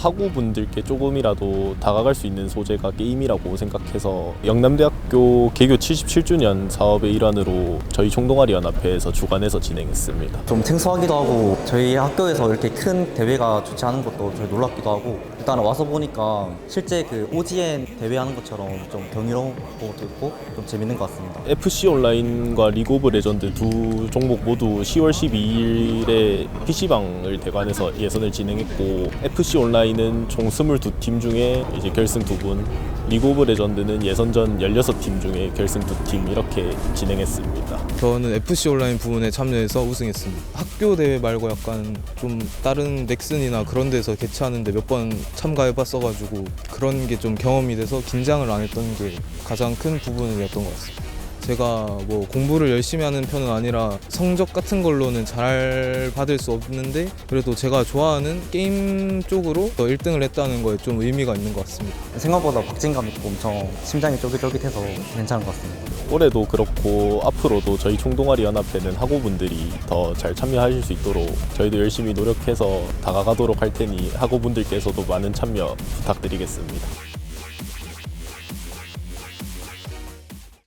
학우분들께 조금이라도 다가갈 수 있는 소재가 게임이라고 생각해서 영남대학교 개교 77주년 사업의 일환으로 저희 총동아리 연합회에서 주관해서 진행했습니다. 좀 생소하기도 하고 저희 학교에서 이렇게 큰 대회가 주최하는 것도 저희 놀랍기도 하고 일단 와서 보니까 실제 그 OGN 대회 하는 것처럼 좀 경이로운 것도 있고 좀 재밌는 것 같습니다. FC 온라인과 리그 오브 레전드 두 종목 모두 10월 12일에 PC방을 대관해서 예선을 진행했고 FC 온라인 은총 22팀 중에 이제 결승 2분 리그 오브 레전드는 예선전 16팀 중에 결승 2팀 이렇게 진행했습니다. 저는 FC 온라인 부문에 참여해서 우승했습니다. 학교 대회 말고 약간 좀 다른 넥슨이나 그런 데서 개최하는데 몇 번 참가해봤어가지고 그런 게 좀 경험이 돼서 긴장을 안 했던 게 가장 큰 부분이었던 것 같습니다. 제가 뭐 공부를 열심히 하는 편은 아니라 성적 같은 걸로는 잘 받을 수 없는데 그래도 제가 좋아하는 게임 쪽으로 1등을 했다는 거에 좀 의미가 있는 것 같습니다. 생각보다 박진감 있고 엄청 심장이 쫄깃쫄깃해서 괜찮은 것 같습니다. 올해도 그렇고 앞으로도 저희 총동아리 연합회는 학우분들이 더 잘 참여하실 수 있도록 저희도 열심히 노력해서 다가가도록 할 테니 학우분들께서도 많은 참여 부탁드리겠습니다.